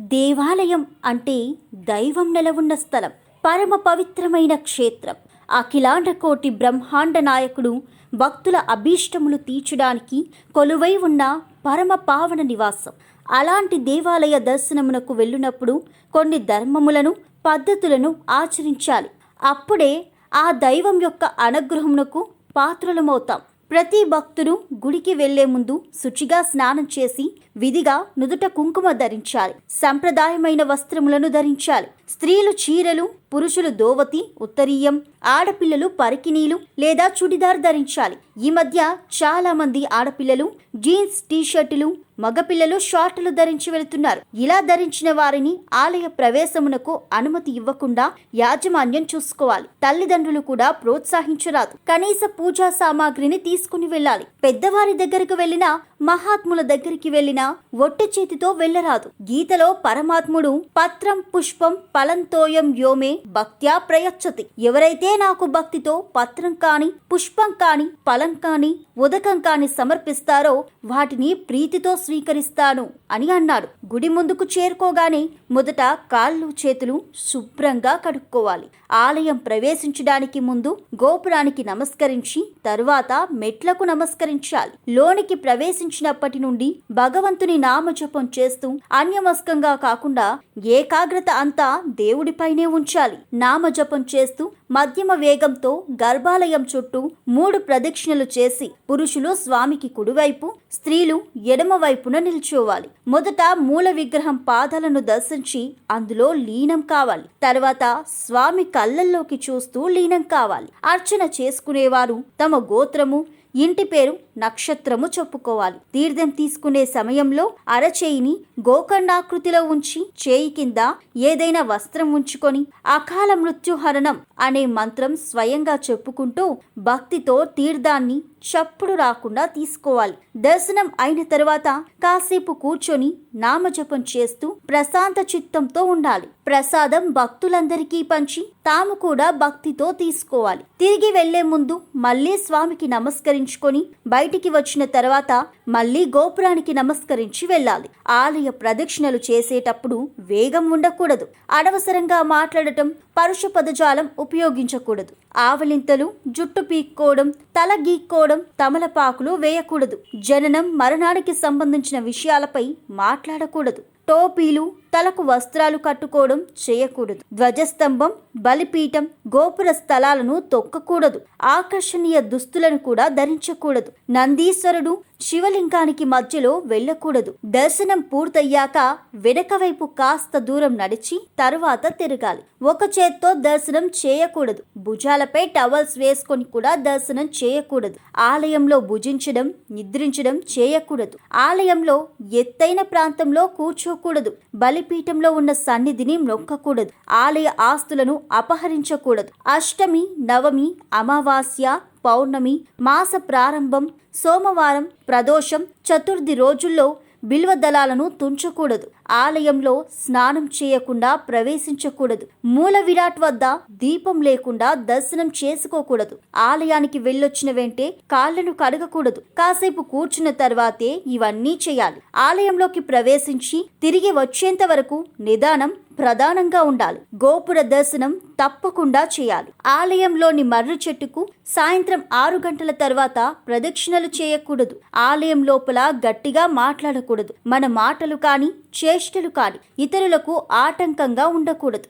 దేవాలయం అంటే దైవం నెలవున్న స్థలం పరమ పవిత్రమైన క్షేత్రం. అఖిలాండ కోటి బ్రహ్మాండ నాయకుడు భక్తుల అభీష్టములు తీర్చడానికి కొలువై ఉన్న పరమ పావన నివాసం. అలాంటి దేవాలయ దర్శనమునకు వెళ్ళినప్పుడు కొన్ని ధర్మములను పద్ధతులను ఆచరించాలి. అప్పుడే ఆ దైవం యొక్క అనుగ్రహమునకు పాత్రులమవుతాం. ప్రతి భక్తుడు గుడికి వెళ్ళే ముందు శుచిగా స్నానం చేసి విధిగా నుదుట కుంకుమ ధరించాలి. సంప్రదాయమైన వస్త్రములను ధరించాలి. స్త్రీలు చీరలు పురుషులు దోవతి ఉత్తరీయం ఆడపిల్లలు పరికినీలు లేదా చుడిదార్ ధరించాలి. ఈ మధ్య చాలా మంది ఆడపిల్లలు జీన్స్ టీషర్టులు మగపిల్లలు షార్టులు ధరించి వెళుతున్నారు. ఇలా ధరించిన వారిని ఆలయ ప్రవేశమునకు అనుమతి ఇవ్వకుండా యాజమాన్యం చూసుకోవాలి. తల్లిదండ్రులు కూడా ప్రోత్సహించరాదు. కనీస పూజా సామాగ్రిని తీసుకుని వెళ్ళాలి. పెద్దవారి దగ్గరకు వెళ్ళినా మహాత్ముల దగ్గరికి వెళ్ళినా ఒట్టి చేతితో వెళ్ళరాదు. గీతలో పరమాత్ముడు పత్రం పుష్పం ఫలంతోయం యోమే భక్త్యా ప్రయచ్చతి. ఎవరైతే నాకు భక్తితో పత్రం కాని పుష్పం కాని ఫలం కాని ఉదకం కాని సమర్పిస్తారో వాటిని ప్రీతితో స్వీకరిస్తాను అని అన్నాడు. గుడి ముందుకు చేరుకోగానే మొదట కాళ్ళు చేతులు శుభ్రంగా కడుక్కోవాలి. ఆలయం ప్రవేశించడానికి ముందు గోపురానికి నమస్కరించి తరువాత మెట్లకు నమస్కరించాలి. లోనికి ప్రవేశించినప్పటి నుండి భగవంతుని నామజపం చేస్తూ అన్యమస్కంగా కాకుండా ఏకాగ్రత అంతా దేవుడిపైనే ఉంచాలి. నామజపం చేస్తూ మధ్యమ వేగంతో గర్భాలయం చుట్టూ మూడు ప్రదక్షిణలు చేసి పురుషులు స్వామికి కుడివైపు స్త్రీలు ఎడమవైపున నిల్చోవాలి. మొదట మూల విగ్రహం పాదాలను దర్శించి అందులో లీనం కావాలి. తర్వాత స్వామి కళ్ళల్లోకి చూస్తూ లీనం కావాలి. అర్చన చేసుకునేవారు తమ గోత్రము ఇంటి పేరు నక్షత్రము చెప్పుకోవాలి. తీర్థం తీసుకునే సమయంలో అరచేయిని గోకర్ణాకృతిలో ఉంచి చేయి కింద ఏదైనా వస్త్రం ఉంచుకొని అకాల మృత్యుహరణం అనే మంత్రం స్వయంగా చెప్పుకుంటూ భక్తితో తీర్థాన్ని చప్పుడు రాకుండా తీసుకోవాలి. దర్శనం అయిన తర్వాత కాసేపు కూర్చొని నామజపం చేస్తూ ప్రశాంత చిత్తంతో ఉండాలి. ప్రసాదం భక్తులందరికీ పంచి తాము కూడా భక్తితో తీసుకోవాలి. తిరిగి వెళ్ళే ముందు మళ్ళీ స్వామికి నమస్కరించుకొని బయటికి వచ్చిన తర్వాత మళ్ళీ గోపురానికి నమస్కరించి వెళ్ళాలి. ఆలయ ప్రదక్షిణలు చేసేటప్పుడు వేగం ఉండకూడదు. అనవసరంగా మాట్లాడటం పరుష పదజాలం ఉపయోగించకూడదు. ఆవలింతలు జుట్టు పీక్కోవడం తల గీక్కోవడం తమలపాకులు వేయకూడదు. జననం మరణానికి సంబంధించిన విషయాలపై మాట్లాడకూడదు. టోపీలు తలకు వస్త్రాలు కట్టుకోవడం చేయకూడదు. ధ్వజస్తంభం బలిపీఠం గోపుర స్థలాలను తొక్కకూడదు. ఆకర్షణీయ దుస్తులను కూడా ధరించకూడదు. నందీశ్వరుడు శివలింగానికి మధ్యలో వెళ్ళకూడదు. దర్శనం పూర్తయ్యాక వెనక వైపు కాస్త దూరం నడిచి తరువాత తిరగాలి. ఒక చేత్తో దర్శనం చేయకూడదు. భుజాలపై టవల్స్ వేసుకొని కూడా దర్శనం చేయకూడదు. ఆలయంలో భుజించడం నిద్రించడం చేయకూడదు. ఆలయంలో ఎత్తైన ప్రాంతంలో కూర్చోకూడదు. బలి బలిపీఠంలో ఉన్న సన్నిధిని నొక్కకూడదు ఆలయ ఆస్తులను అపహరించకూడదు. అష్టమి నవమి అమావాస్య పౌర్ణమి మాస ప్రారంభం సోమవారం ప్రదోషం చతుర్థి రోజుల్లో బిల్వ దళాలను తుంచకూడదు. ఆలయంలో స్నానం చేయకుండా ప్రవేశించకూడదు. మూల విరాట్ వద్ద దీపం లేకుండా దర్శనం చేసుకోకూడదు. ఆలయానికి వెళ్ళొచ్చిన వెంటే కాళ్ళను కడగకూడదు. కాసేపు కూర్చున్న తర్వాతే ఇవన్నీ చేయాలి. ఆలయంలోకి ప్రవేశించి తిరిగి వచ్చేంత వరకు నిదానం ప్రధానంగా ఉండాలి. గోపుర దర్శనం తప్పకుండా చేయాలి. ఆలయంలోని మర్రి చెట్టుకు సాయంత్రం ఆరు గంటల తర్వాత ప్రదక్షిణలు చేయకూడదు. ఆలయం లోపల గట్టిగా మాట్లాడకూడదు. మన మాటలు కానీ చే చేష్టలు కాని ఇతరులకు ఆటంకంగా ఉండకూడదు.